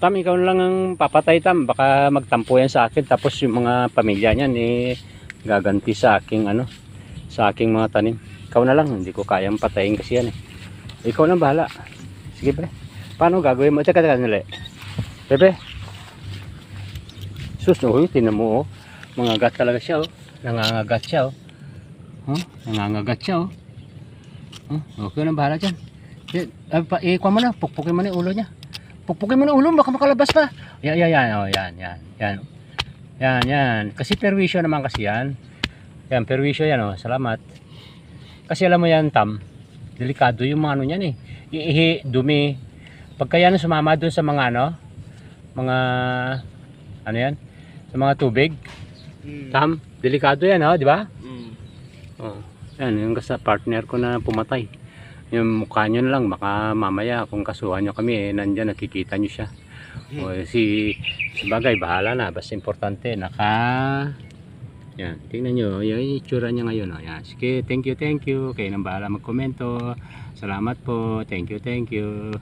Tam, ikaw lang ang papatay, Tam. Baka magtampo yan sa akin. Tapos yung mga pamilya niyan, eh, gaganti sa aking, ano, sa aking mga tanim. Ikaw na lang, hindi ko kayang patayin kasi yan, eh. Ikaw na bahala. Sige, pre. Paano gagawin mo? Teka, teka, nila. Bebe. Sus, oh, tinan mo, oh. Mangagat talaga siya, oh. Nangangagat siya, oh. Huh? Nangangagat siya, oh. Huh? Okay na bahala dyan. Eh, eh, kuha mo na, pukpukin mo na ulo niya. Pukpukin mo na ulo, baka makalabas pa. Yan, yan, yan, oh, yan, yan, yan. Yan, yan. Kasi perwisyo naman kasi yan. Yan, perwisyo yan, oh. Salamat. Kasi alam mo yan, Tam, delikado yung mga ano niyan, eh. Iihi, dumi. Pagka yan sumama dun sa mga ano, mga, ano yan, sa mga tubig. Mm. Tam, delikado yan, oh, di ba? Mm. Oh, yan, yung sa partner ko na pumatay. Yung mukha nyo lang, baka mamaya kung kasuhan nyo kami, eh, nandyan, nakikita nyo siya. O, si, bagay, bahala na. Basta importante, naka... Yan, tingnan nyo, yung itsura niya ngayon. Oh. Yan, sige, thank you, thank you. Kayo nang bahala magkomento. Salamat po, thank you, thank you.